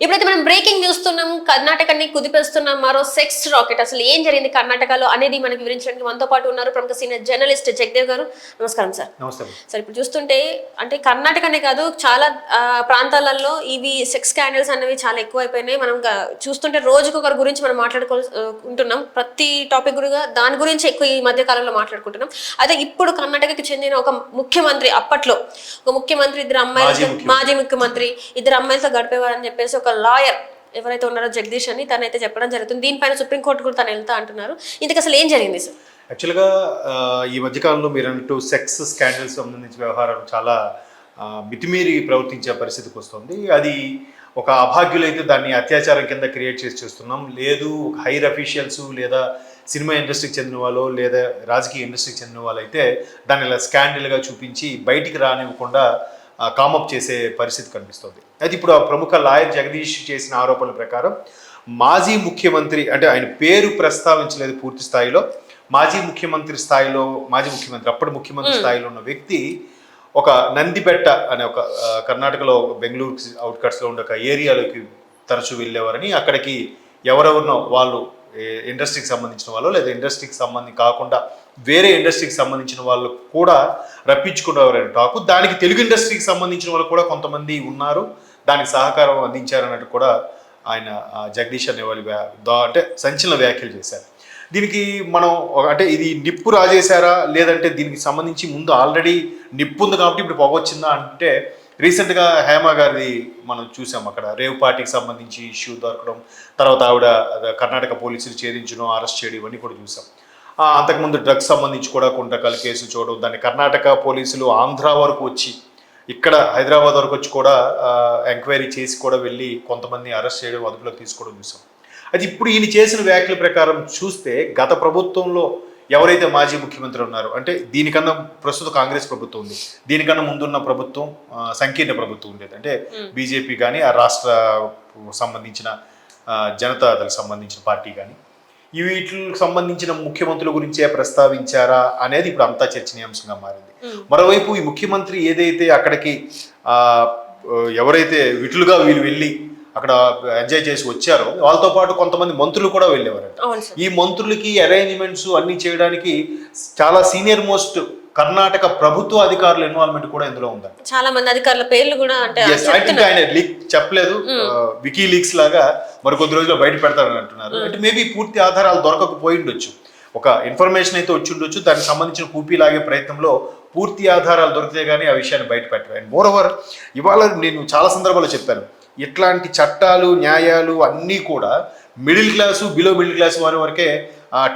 ఇప్పుడైతే మనం బ్రేకింగ్ చూస్తున్నాం కర్ణాటకని కుదిపేస్తున్నాం మరో సెక్స్ రాకెట్ అసలు ఏం జరిగింది కర్ణాటకలో అనేది మనకి వివరించడానికి మనతో పాటు ఉన్నారు ప్రముఖ సీనియర్ జర్నలిస్ట్ జగదేవ్ గారు. నమస్కారం సార్. సార్ ఇప్పుడు చూస్తుంటే అంటే కర్ణాటకనే కాదు చాలా ప్రాంతాలలో ఇవి సెక్స్ స్కాండల్స్ అనేవి చాలా ఎక్కువైపోయినాయి. మనం చూస్తుంటే రోజుకు ఒకరి గురించి మనం మాట్లాడుకుంటున్నాం ప్రతి టాపిక్ గురిగా దాని గురించి ఎక్కువ ఈ మధ్య కాలంలో మాట్లాడుకుంటున్నాం. అయితే ఇప్పుడు కర్ణాటకకి చెందిన ఒక ముఖ్యమంత్రి అప్పట్లో ఒక ముఖ్యమంత్రి ఇద్దరు అమ్మాయిలు మాజీ ముఖ్యమంత్రి. మాజీ ముఖ్యమంత్రి ఇద్దరు అమ్మాయిలతో గడిపేవారని చెప్పేసి ఒక లాయర్ ఎవరైతే ఉన్నారో జగదీష్ అని తనైతే చెప్పడం జరుగుతుంది. దీనిపైన సుప్రీంకోర్టు కూడా తను వెళ్తా అంటున్నారు. ఇంతకు అసలు ఏం జరిగింది సార్? యాక్చువల్గా ఈ మధ్యకాలంలో మీరు అన్నట్టు సెక్స్ స్కాండల్స్ సంబంధించిన వ్యవహారం చాలా మితిమీరి ప్రవర్తించే పరిస్థితికి వస్తుంది. అది ఒక అభాగ్యులైతే దాన్ని అత్యాచారం కింద క్రియేట్ చేసి చేస్తున్నాం. లేదు ఒక హైర్ అఫీషియల్స్ లేదా సినిమా ఇండస్ట్రీకి చెందిన వాళ్ళు లేదా రాజకీయ ఇండస్ట్రీకి చెందిన వాళ్ళు అయితే దాన్ని ఇలా స్కాండల్గా చూపించి బయటికి రానివ్వకుండా కామప్ చేసే పరిస్థితి కనిపిస్తుంది. అయితే ఇప్పుడు ఆ ప్రముఖ లాయర్ జగదీష్ చేసిన ఆరోపణల ప్రకారం మాజీ ముఖ్యమంత్రి అంటే ఆయన పేరు ప్రస్తావించలేదు పూర్తి స్థాయిలో. మాజీ ముఖ్యమంత్రి స్థాయిలో మాజీ ముఖ్యమంత్రి అప్పటి ముఖ్యమంత్రి స్థాయిలో ఉన్న వ్యక్తి ఒక నందిబెట్ట అనే ఒక కర్ణాటకలో బెంగళూరు అవుట్కట్స్లో ఉండే ఒక ఏరియాలోకి తరచూ వెళ్ళేవారని అక్కడికి ఎవరెవరినో వాళ్ళు ఇండస్ట్రీకి సంబంధించిన వాళ్ళు లేదా ఇండస్ట్రీకి సంబంధి కాకుండా వేరే ఇండస్ట్రీకి సంబంధించిన వాళ్ళు కూడా రప్పించుకునేవారని టాకు. దానికి తెలుగు ఇండస్ట్రీకి సంబంధించిన వాళ్ళు కూడా కొంతమంది ఉన్నారు. దానికి సహకారం అందించారన్నట్టు కూడా ఆయన జగదీష్ అనే వాళ్ళు అంటే సంచలన వ్యాఖ్యలు చేశారు. దీనికి మనం అంటే ఇది నిప్పు రాజేశారా? లేదంటే దీనికి సంబంధించి ముందు ఆల్రెడీ నిప్పు ఉంది కాబట్టి ఇప్పుడు పొగ వచ్చిందా అంటే రీసెంట్గా హేమ గారిది మనం చూసాం అక్కడ. రేవ్ పార్టీకి సంబంధించి ఇష్యూ దొరకడం తర్వాత ఆవిడ కర్ణాటక పోలీసులు ఛేదించడం అరెస్ట్ చేయడం ఇవన్నీ కూడా చూసాం. అంతకుముందు డ్రగ్స్ సంబంధించి కూడా కొంతకాల కేసులు చూడడం దాన్ని కర్ణాటక పోలీసులు ఆంధ్ర వరకు వచ్చి ఇక్కడ హైదరాబాద్ వరకు వచ్చి కూడా ఎంక్వైరీ చేసి కూడా వెళ్ళి కొంతమంది అరెస్ట్ చేయడం అదుపులోకి తీసుకోవడం చూసాం. అది ఇప్పుడు ఈయన చేసిన వ్యాఖ్యల ప్రకారం చూస్తే గత ప్రభుత్వంలో ఎవరైతే మాజీ ముఖ్యమంత్రి ఉన్నారో అంటే దీనికన్నా ప్రస్తుత కాంగ్రెస్ ప్రభుత్వం ఉంది. దీనికన్నా ముందున్న ప్రభుత్వం సంకీర్ణ ప్రభుత్వం ఉండేది. అంటే బీజేపీ కానీ ఆ రాష్ట్ర సంబంధించిన ఆ, జనతాదళ సంబంధించిన పార్టీ కానీ వీటికి సంబంధించిన ముఖ్యమంత్రుల గురించే ప్రస్తావించారా అనేది ఇప్పుడు అంతా చర్చనీయాంశంగా మారింది. మరోవైపు ఈ ముఖ్యమంత్రి ఏదైతే అక్కడికి ఆ, ఎవరైతే విటులుగా వీళ్ళు వెళ్ళి అక్కడ ఎంజాయ్ చేసి వచ్చారో వాళ్ళతో పాటు కొంతమంది మంత్రులు కూడా వెళ్ళేవారంట. ఈ మంత్రులకి అరేంజ్మెంట్స్ అన్ని చేయడానికి చాలా సీనియర్ మోస్ట్ కర్ణాటక ప్రభుత్వ అధికారుల ఇన్వాల్వ్మెంట్ కూడా ఇందులో ఉందంట. చాలా మంది అధికారుల పేర్లు కూడా అంటే ఆయన లీక్ చెప్పలేదు. వికీ లీక్స్ లాగా మరికొద్ది రోజుల్లో బయట పెడతారని అంటున్నారు. అంటే మేబీ పూర్తి ఆధారాలు దొరకకపోయి ఉండొచ్చు. ఒక ఇన్ఫర్మేషన్ అయితే వచ్చి ఉండొచ్చు. దానికి సంబంధించిన కూపీ లాగే ప్రయత్నంలో పూర్తి ఆధారాలు దొరికితే కానీ ఆ విషయాన్ని బయట పెట్టారు. అండ్ మోర్ ఓవర్ ఇవాళ నేను చాలా సందర్భాల్లో చెప్పాను. ఇట్లాంటి చట్టాలు న్యాయాలు అన్నీ కూడా middle class below middle class వారి వరకే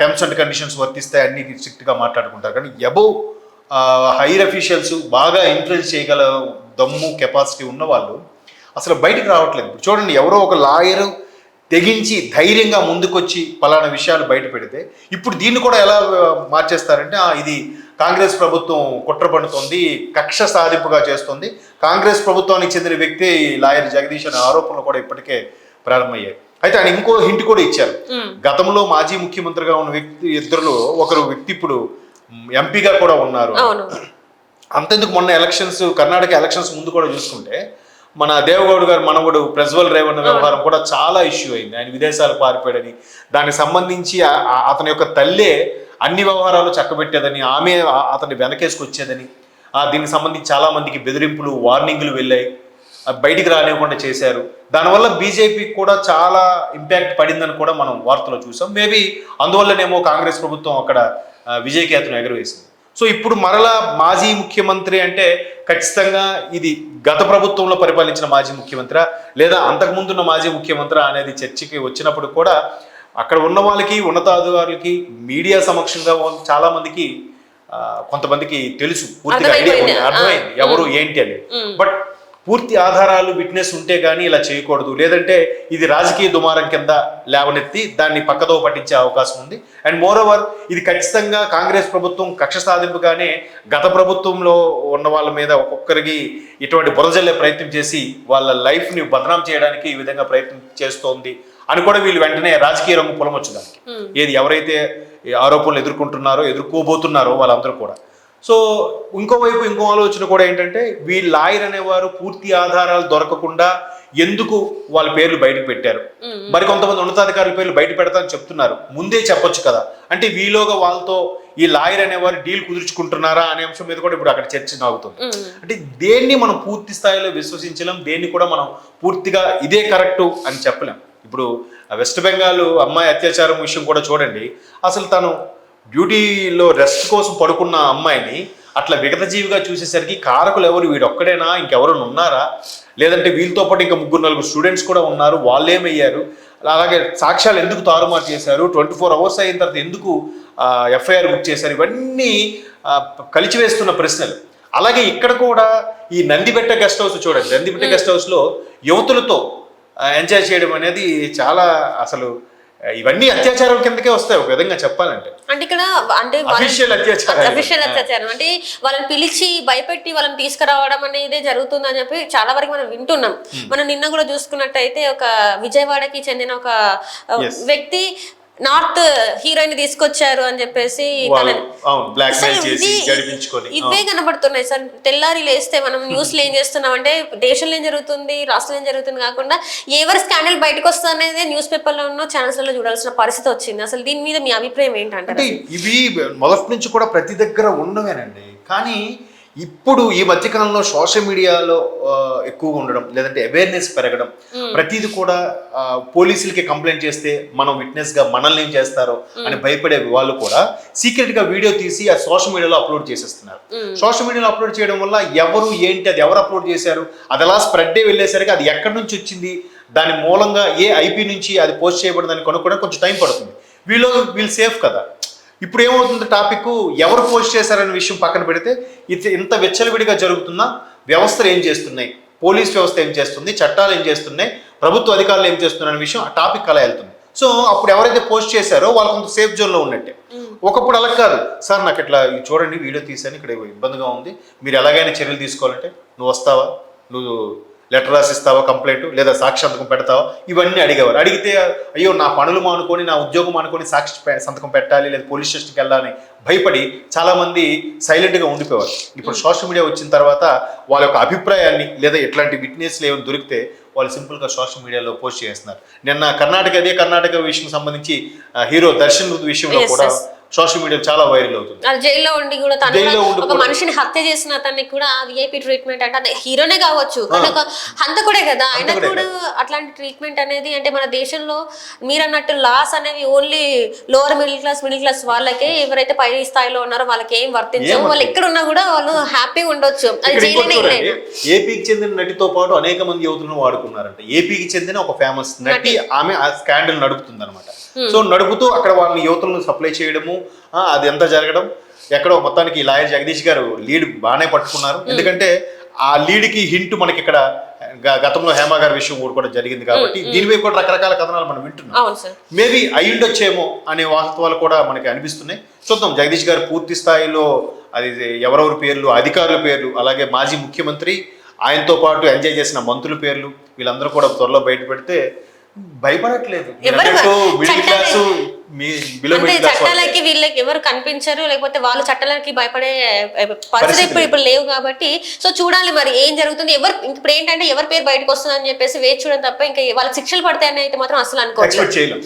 టర్మ్స్ అండ్ కండిషన్స్ వర్తిస్తాయి. అన్ని స్ట్రిక్ట్గా మాట్లాడుకుంటారు. కానీ ఎబోవ్ హైర్ అఫీషియల్స్ బాగా ఇన్ఫ్లుయెన్స్ చేయగల దమ్ము కెపాసిటీ ఉన్న వాళ్ళు అసలు బయటకు రావట్లేదు. చూడండి ఎవరో ఒక లాయరు తెగించి ధైర్యంగా ముందుకొచ్చి పలానా విషయాలు బయట పెడితే ఇప్పుడు దీన్ని కూడా ఎలా మార్చేస్తారంటే ఇది కాంగ్రెస్ ప్రభుత్వం కుట్ర పడుతోంది కక్ష సాధింపుగా చేస్తుంది. కాంగ్రెస్ ప్రభుత్వానికి చెందిన వ్యక్తి లాయర్ జగదీష్ అనే ఆరోపణలు కూడా ఇప్పటికే ప్రారంభమయ్యాయి. అయితే ఆయన ఇంకో హింట్ కూడా ఇచ్చారు. గతంలో మాజీ ముఖ్యమంత్రిగా ఉన్న వ్యక్తి ఇద్దరులో ఒకరు వ్యక్తి ఇప్పుడు ఎంపీగా కూడా ఉన్నారు. అంతెందుకు మొన్న ఎలక్షన్స్ కర్ణాటక ఎలక్షన్స్ ముందు కూడా చూసుకుంటే మన దేవగౌడ్ గారు మనవడు ప్రజ్వల్ రేవణ్ వ్యవహారం కూడా చాలా ఇష్యూ అయింది. ఆయన విదేశాలకు పారిపోయాడని. దానికి సంబంధించి అతని యొక్క తల్లే అన్ని వ్యవహారాలు చక్కబెట్టేదని ఆమె అతన్ని వెనకేసుకొచ్చేదని. ఆ దీనికి సంబంధించి చాలా మందికి బెదిరింపులు వార్నింగ్లు వెళ్ళాయి. బయటికి రానివ్వకుండా చేశారు. దానివల్ల బీజేపీకి కూడా చాలా ఇంపాక్ట్ పడిందని కూడా మనం వార్తలో చూసాం. మేబీ అందువల్లనేమో కాంగ్రెస్ ప్రభుత్వం అక్కడ విజయకేతను ఎగరవేసింది. సో ఇప్పుడు మరలా మాజీ ముఖ్యమంత్రి అంటే ఖచ్చితంగా ఇది గత ప్రభుత్వంలో పరిపాలించిన మాజీ ముఖ్యమంత్రి లేదా అంతకుముందున్న మాజీ ముఖ్యమంత్రి అనేది చర్చకి వచ్చినప్పుడు కూడా అక్కడ ఉన్న వాళ్ళకి ఉన్నతాధికారులకి మీడియా సమక్షంగా చాలా మందికి కొంతమందికి తెలుసు. పూర్తిగా ఐడియా అర్థమైంది. ఎవరు ఏంటి అని. బట్ పూర్తి ఆధారాలు విట్నెస్ ఉంటే కానీ ఇలా చేయకూడదు. లేదంటే ఇది రాజకీయ దుమారం కింద లేవనెత్తి దాన్ని పక్కదో పట్టించే అవకాశం ఉంది. అండ్ మోర్ ఓవర్ ఇది ఖచ్చితంగా కాంగ్రెస్ ప్రభుత్వం కక్ష సాధింపుగానే గత ప్రభుత్వంలో ఉన్న వాళ్ళ మీద ఒక్కొక్కరికి ఇటువంటి బురజల్లే ప్రయత్నం చేసి వాళ్ళ లైఫ్ని బదనాం చేయడానికి ఈ విధంగా ప్రయత్నం చేస్తోంది అని కూడా వీళ్ళు వెంటనే రాజకీయ రంగు పొలమొచ్చు దానికి. ఏది ఎవరైతే ఆరోపణలు ఎదుర్కొంటున్నారో ఎదుర్కోబోతున్నారో వాళ్ళందరూ కూడా. సో ఇంకోవైపు ఇంకో ఆలోచన కూడా ఏంటంటే వీళ్ళ లాయర్ అనేవారు పూర్తి ఆధారాలు దొరకకుండా ఎందుకు వాళ్ళ పేర్లు బయటకు పెట్టారు? మరి కొంతమంది ఉన్నతాధికారుల పేర్లు బయట పెడతారని చెప్తున్నారు. ముందే చెప్పొచ్చు కదా. అంటే వీలోగా వాళ్ళతో ఈ లాయర్ అనేవారు డీల్ కుదుర్చుకుంటున్నారా అనే అంశం మీద కూడా ఇప్పుడు అక్కడ చర్చ సాగుతుంది. అంటే దేన్ని మనం పూర్తి స్థాయిలో విశ్వసించలేం దేన్ని కూడా మనం పూర్తిగా ఇదే కరెక్టు అని చెప్పలేం. ఇప్పుడు వెస్ట్ బెంగాల్ అమ్మాయి అత్యాచారం విషయం కూడా చూడండి. అసలు తను డ్యూటీలో రెస్ట్ కోసం పడుకున్న అమ్మాయిని అట్లా విగతజీవిగా చూసేసరికి కారకులు ఎవరు? వీడొక్కడేనా? ఇంకెవరైనా ఉన్నారా? లేదంటే వీళ్ళతో పాటు ఇంకా ముగ్గురు నలుగురు స్టూడెంట్స్ కూడా ఉన్నారు. వాళ్ళు ఏమయ్యారు అలాగే సాక్ష్యాలు ఎందుకు తారుమారు చేశారు? ట్వంటీ ఫోర్ అవర్స్ అయిన తర్వాత ఎందుకు ఎఫ్ఐఆర్ బుక్ చేశారు? ఇవన్నీ కలిచివేస్తున్న ప్రశ్నలు. అలాగే ఇక్కడ కూడా ఈ నందిబెట్ట గెస్ట్ హౌస్ చూడండి. నందిబెట్ట గెస్ట్ హౌస్లో యువతులతో ఎంజాయ్ చేయడం అనేది చాలా అసలు ఇవన్నీ అత్యాచారం కిందకే వస్తాయి ఒక విధంగా చెప్పాలంటే. అంటే ఇక్కడ అంటే అఫీషియల్ అత్యాచారం. అంటే వాళ్ళని పిలిచి భయపెట్టి వాళ్ళని తీసుకురావడం అనేది జరుగుతుందని చెప్పి చాలా వరకు మనం వింటున్నాం. మనం నిన్న కూడా చూసుకున్నట్టయితే ఒక విజయవాడకి చెందిన ఒక. వ్యక్తి నార్త్ హీరోయిన్ తీసుకొచ్చారు అని చెప్పేసి ఇవే కనబడుతున్నాయి సార్. తెల్లారి లేస్తే మనం న్యూస్లో ఏం చేస్తున్నాం అంటే దేశంలో ఏం జరుగుతుంది రాష్ట్రంలో ఏం జరుగుతుంది కాకుండా ఎవరి స్కాండల్ బయటకు వస్తుంది అనేది న్యూస్ పేపర్లో ఛానల్స్లో చూడాల్సిన పరిస్థితి వచ్చింది. అసలు దీని మీద మీ అభిప్రాయం ఏంటంటారు? అంటే ఇవి మొదటి నుంచి కూడా ప్రతి దగ్గర ఉన్నవేనండి కానీ ఇప్పుడు ఈ మధ్యకాలంలో సోషల్ మీడియాలో ఎక్కువగా ఉండడం లేదంటే అవేర్నెస్ పెరగడం ప్రతిది కూడా పోలీసులకి కంప్లైంట్ చేస్తే మనం విట్నెస్గా మనల్ని ఏం చేస్తారో అని భయపడే వాళ్ళు కూడా సీక్రెట్గా వీడియో తీసి ఆ సోషల్ మీడియాలో అప్లోడ్ చేసేస్తున్నారు. సోషల్ మీడియాలో అప్లోడ్ చేయడం వల్ల ఎవరు ఏంటి అది ఎవరు అప్లోడ్ చేశారు అది అలా స్ప్రెడ్ వెళ్ళేసరికి అది ఎక్కడి నుంచి వచ్చింది దాని మూలంగా ఏ ఐపీ నుంచి అది పోస్ట్ చేయబడిందని కొనుక్కోవడానికి కొంచెం టైం పడుతుంది. వీళ్ళు వీళ్ళు సేఫ్ కదా. ఇప్పుడు ఏమవుతుంది టాపిక్? ఎవరు పోస్ట్ చేశారనే విషయం పక్కన పెడితే ఇది ఇంత విచ్చలవిడిగా జరుగుతున్నా వ్యవస్థలు ఏం చేస్తున్నాయి? పోలీస్ వ్యవస్థ ఏం చేస్తుంది? చట్టాలు ఏం చేస్తున్నాయి? ప్రభుత్వ అధికారులు ఏం చేస్తున్నారు అనే విషయం ఆ టాపిక్ అలా వెళ్తుంది. సో అప్పుడు ఎవరైతే పోస్ట్ చేశారో వాళ్ళు కొంత సేఫ్ జోన్లో ఉన్నట్టే. ఒకప్పుడు అలా కాదు. సార్ నాకు ఇట్లా చూడండి వీడియో తీసాను ఇక్కడ ఇబ్బందిగా ఉంది. మీరు ఎలాగైనా చర్యలు తీసుకోవాలంటే నువ్వు వస్తావా? నువ్వు లెటర్ రాసిస్తావా కంప్లైంట్? లేదా సాక్షి సంతకం పెడతావా? ఇవన్నీ అడిగేవారు. అడిగితే అయ్యో నా పనులు మానుకొని నా ఉద్యోగం మానుకొని సాక్షి సంతకం పెట్టాలి లేదా పోలీస్ స్టేషన్కి వెళ్ళాలని భయపడి చాలామంది సైలెంట్గా ఉండిపోయేవారు. ఇప్పుడు సోషల్ మీడియా వచ్చిన తర్వాత వాళ్ళ యొక్క అభిప్రాయాన్ని లేదా ఎట్లాంటి విట్నెస్లు ఏమైనా దొరికితే వాళ్ళు సింపుల్గా సోషల్ మీడియాలో పోస్ట్ చేస్తున్నారు. నిన్న కర్ణాటక అదే కర్ణాటక విషయం సంబంధించి హీరో దర్శన్ విషయంలో కూడా. సోషల్ మీడియా చాలా వైరల్ అవుతుంది. జైల్లో ఉండి కూడా జైల్లో ఉండి ఒక మనిషిని హత్య చేసిన అతనికి కూడా విఐపి ట్రీట్మెంట్ అంటే అదే హీరోనే కావచ్చు. ఒక హంతకుడే కదా. ఆయన కూడా అట్లాంటి ట్రీట్మెంట్ అనేది అంటే మన దేశంలో మీరు అన్నట్టు లాస్ అనేవి only lower middle class middle class వాళ్ళకే ఎవరైతే పై స్థాయిలో ఉన్నారో వాళ్ళకి ఏం వర్తించవు. వాళ్ళు ఎక్కడ ఉన్నా కూడా వాళ్ళు హ్యాపీగా ఉండొచ్చు. ఏపీకి చెందిన నటితో పాటు అనేక మంది యువతులను వాడుకున్నారంట. ఏపీకి చెందిన ఒక ఫేమస్ నటి ఆమె ఆ స్కాండల్ నడుపుతుంది అనమాట సో నడుపుతూ అక్కడ వాళ్ళని యువతులను సప్లై చేయడము అది ఎంత జరగడం? ఎక్కడో మొత్తానికి లాయర్ జగదీష్ గారు లీడ్ బాగానే పట్టుకున్నారు. ఎందుకంటే ఆ లీడ్కి హింట్ మనకి ఇక్కడ గతంలో హేమ గారి విషయం కూడా జరిగింది కాబట్టి దీని వైపు కూడా రకరకాల కథనాలు మనం వింటున్నాం. మేబీ అయ్యుండొచ్చేమో అనే వాస్తవాలు కూడా మనకి అనిపిస్తున్నాయి. చూద్దాం జగదీష్ గారు పూర్తి స్థాయిలో అది ఎవరెవరి పేర్లు అధికారుల పేర్లు అలాగే మాజీ ముఖ్యమంత్రి ఆయనతో పాటు ఎంజాయ్ చేసిన మంత్రుల పేర్లు వీళ్ళందరూ కూడా త్వరలో బయట పెడితే భయపడట్లేదు. మిడిల్ క్లాసు మీ బిలో అంటే మిడిల్ క్లాస్ చట్టాలకి వీళ్ళకి ఎవరు కనిపించరు లేకపోతే వాళ్ళు చట్టాలకి భయపడే పరిస్థితి ఇప్పుడు ఇప్పుడు లేవు కాబట్టి సో చూడాలి మరి ఏం జరుగుతుంది. ఎవరు ఇప్పుడు ఏంటంటే ఎవరి పేరు బయటకు వస్తుంది అని చెప్పేసి వేచి చూడడం తప్ప ఇంకా వాళ్ళకి శిక్షలు పడతాయని అయితే మాత్రం అసలు చేయలేం.